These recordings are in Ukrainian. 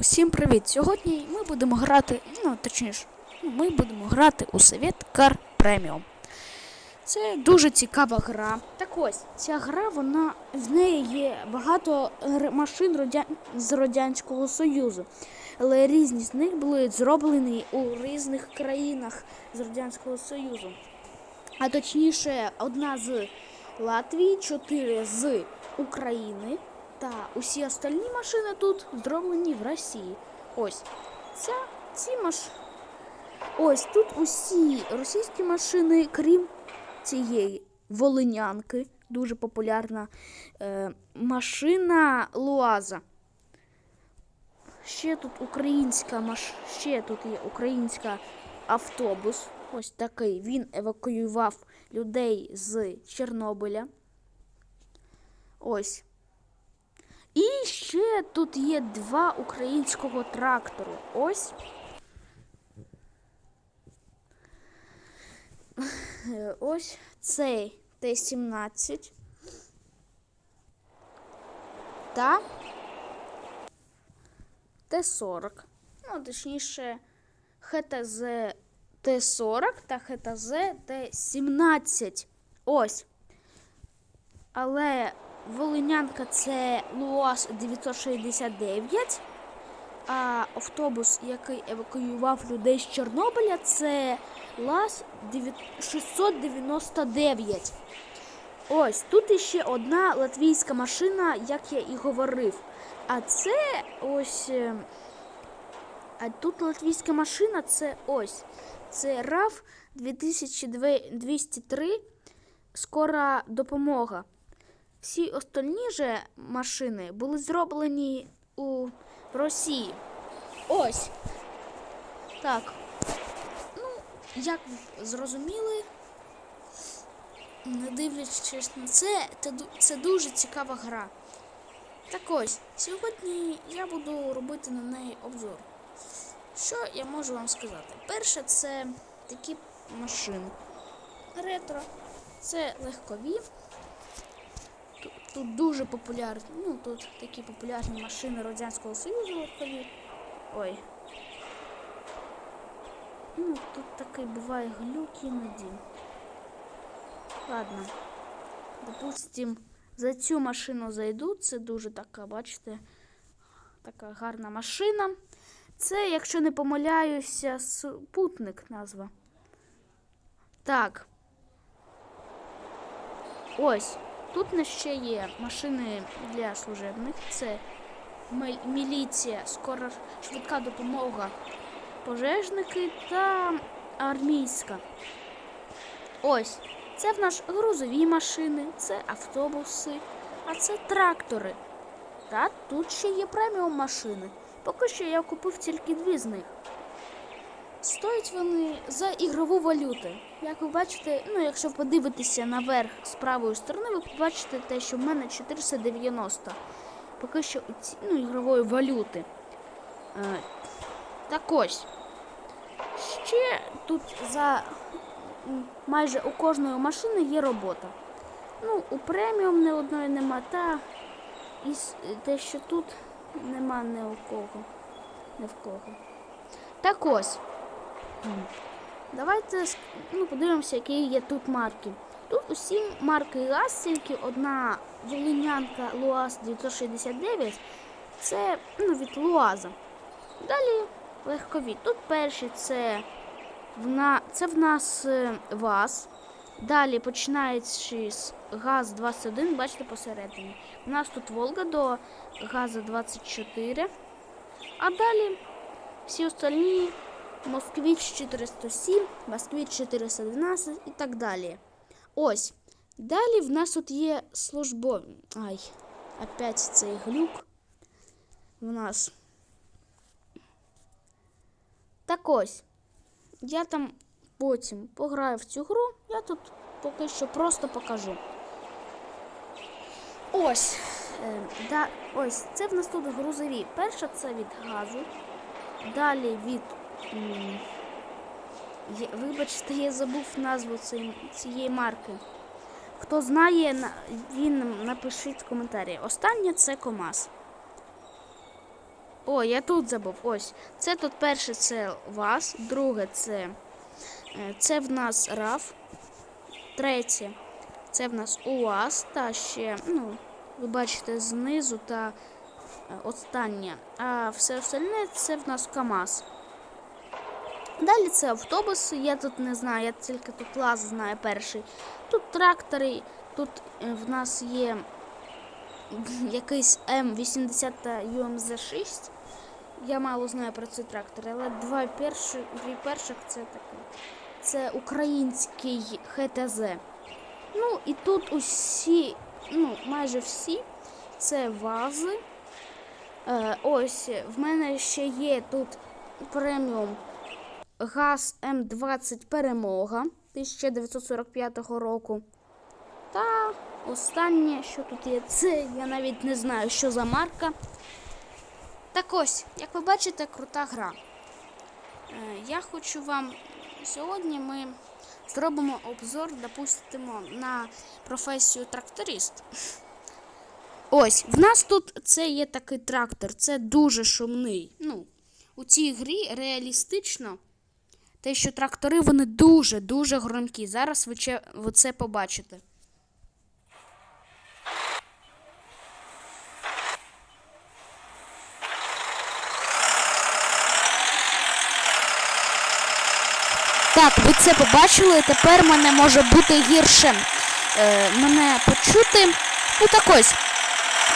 Усім привіт! Сьогодні ми будемо грати, ну точніше, ми будемо грати у Совет Car Premium. Це дуже цікава гра. Так ось, ця гра, вона в неї є багато машин з Радянського Союзу. Але різні з них були зроблені у різних країнах з Радянського Союзу. А точніше, одна з Латвії, чотири з України. Та усі остальні машини тут зроблені в Росії. Ось ця ці маш... Ось тут усі російські машини, крім цієї волинянки, дуже популярна е, машина Луаза. Ще тут українська маш... ще тут є українська автобус. Ось такий. Він евакуював людей з Чорнобиля. Ось. І ще тут є два українського трактору. Ось. Ось цей Т-17. Та Т-40. Ну, точніше, ХТЗ Т-40 та ХТЗ Т-17. Ось. Але Волинянка це Луаз 969, а автобус, який евакуював людей з Чорнобиля, це ЛАЗ 699. Ось тут іще одна латвійська машина, як я і говорив. А це ось. е, А тут латвійська машина це ось. Це RAV 2203. Скора допомога. Всі остальні же машини були зроблені у Росії. Ось. Так. Ну, як ви зрозуміли, не дивлячись на це, це, дуже цікава гра. Так ось, сьогодні я буду робити на неї обзор. Що я можу вам сказати? Перше, це такі машини. Ретро. Це легкові. Тут, дуже популярні, ну тут такі популярні машини Радянського Союзу. Ой. Ну, тут такий буває глюк іноді. Ладно. Допустим, за цю машину зайду. Це дуже така, бачите, така гарна машина. Це, якщо не помиляюся, супутник назва. Так. Ось. Тут не ще є машини для служебних. Це міліція, скора швидка допомога, пожежники та армійська. Ось. Це в нас грузові машини, це автобуси, а це трактори. Та тут ще є преміум машини. Поки що я купив тільки дві з них. Стоять вони за ігрову валюту. Як ви бачите, ну якщо подивитися наверх з правої сторони, ви побачите те, що в мене 490. Поки що ну, ігрової валюти. Е, так ось. Ще тут за майже у кожної машини є робота. Ну, у преміум ні одної нема, та і те, що тут нема ні у кого. Ні в кого. Так ось. Давайте ну, подивимося, які є тут марки. Тут усі марки ЛАЗ, тільки одна волинянка ЛУАЗ 969. Це ну, від ЛУАЗа. Далі легкові. Тут перші це в, на... це в нас е, ВАЗ. Далі починаючи з ГАЗ-21, бачите посередині. У нас тут Волга до ГАЗа-24. А далі всі остальні Москвич 407, Москвич 412 і так далі. Ось. Далі в нас тут є службові. Ай, опять цей глюк. В нас. Так ось. Я там потім пограю в цю гру, я тут поки що просто покажу. Ось. Е, да, ось, це в нас тут грузові. Перша це від газу. Далі від. Вибачте, я забув назву цієї, марки. Хто знає, на- він напишіть в коментарі. Останнє це КОМАЗ. О, я тут забув. Ось. Це тут перше це ВАЗ, друге це. е, Це в нас РАФ. Третє. Це в нас УАЗ та ще, ну, ви бачите, знизу та е, останнє. А все остальне це в нас КАМАЗ. Далі це автобуси. Я тут не знаю, я тільки тут ЛАЗ знаю перший. Тут трактори, тут е, в нас є якийсь М80 та UMZ6. Я мало знаю про ці трактори, але два перші, дві перших це таке. Це український ХТЗ. Ну і тут усі, ну, майже всі, це вази. Е, ось в мене ще є тут преміум ГАЗ М20 Перемога 1945 року. Та останнє, що тут є, це я навіть не знаю, що за марка. Так ось, як ви бачите, крута гра. Е, Я хочу вам сьогодні ми зробимо обзор, допустимо, на професію тракторист. Ось, в нас тут це є такий трактор, це дуже шумний. Ну, у цій грі реалістично те, що трактори вони дуже-дуже громкі. Зараз ви це побачите. Так, ви це побачили. Тепер мене може бути гірше е, мене почути. Ну так ось.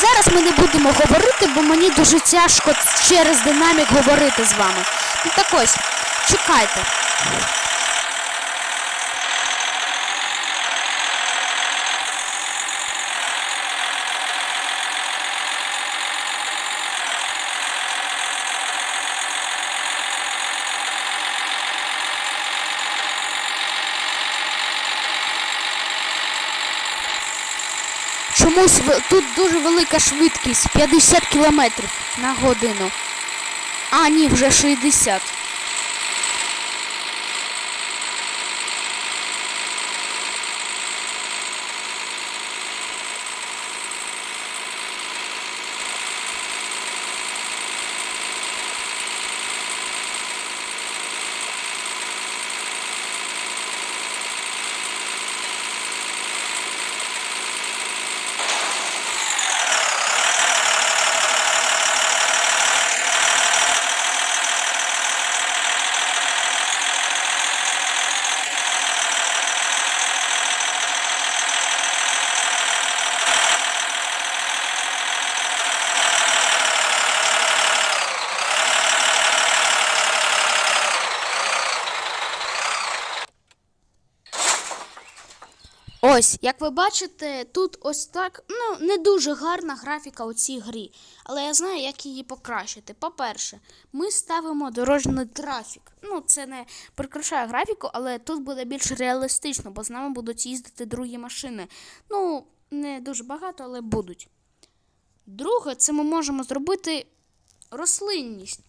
Зараз ми не будемо говорити, бо мені дуже тяжко через динамік говорити з вами. Ну так ось, чекайте. Чомусь тут дуже велика швидкість 50 км на годину. А, ні, вже 60. Ось, як ви бачите, тут ось так, ну, не дуже гарна графіка у цій грі. Але я знаю, як її покращити. По-перше, ми ставимо дорожній трафік. Ну, це не прикрашає графіку, але тут буде більш реалістично, бо з нами будуть їздити другі машини. Ну, не дуже багато, але будуть. Друге, це ми можемо зробити рослинність,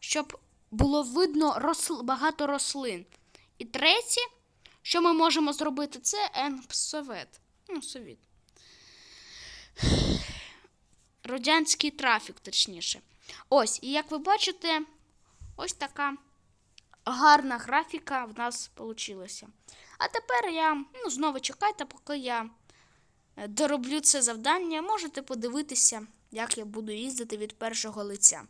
щоб було видно росл... багато рослин. І третє, що ми можемо зробити, це енпсовет. Ну, совіт. Радянський трафік, точніше. Ось, і як ви бачите, ось така гарна графіка в нас вийшла. А тепер я ну, знову чекайте, поки я е, дороблю це завдання. Можете подивитися, як я буду їздити від першого лиця.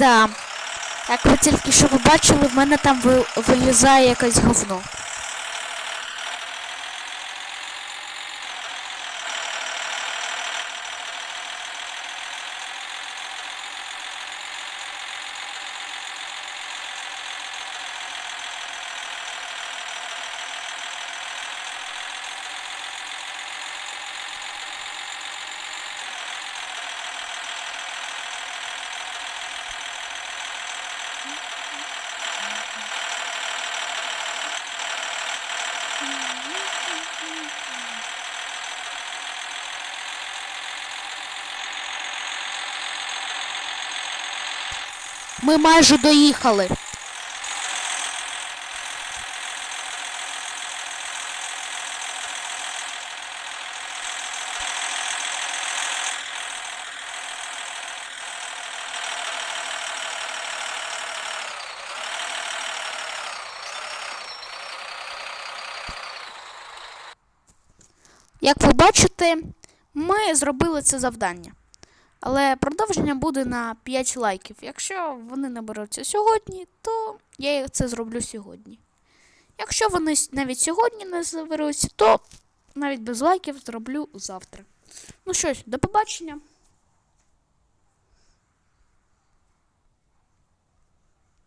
Да. Як ви тільки що побачили, в мене там ви- вилізає якесь говно. Ми майже доїхали. Як ви бачите, ми зробили це завдання. Але продовження буде на 5 лайків. Якщо вони наберуться сьогодні, то я це зроблю сьогодні. Якщо вони навіть сьогодні не заберуться, то навіть без лайків зроблю завтра. Ну що ж, до побачення.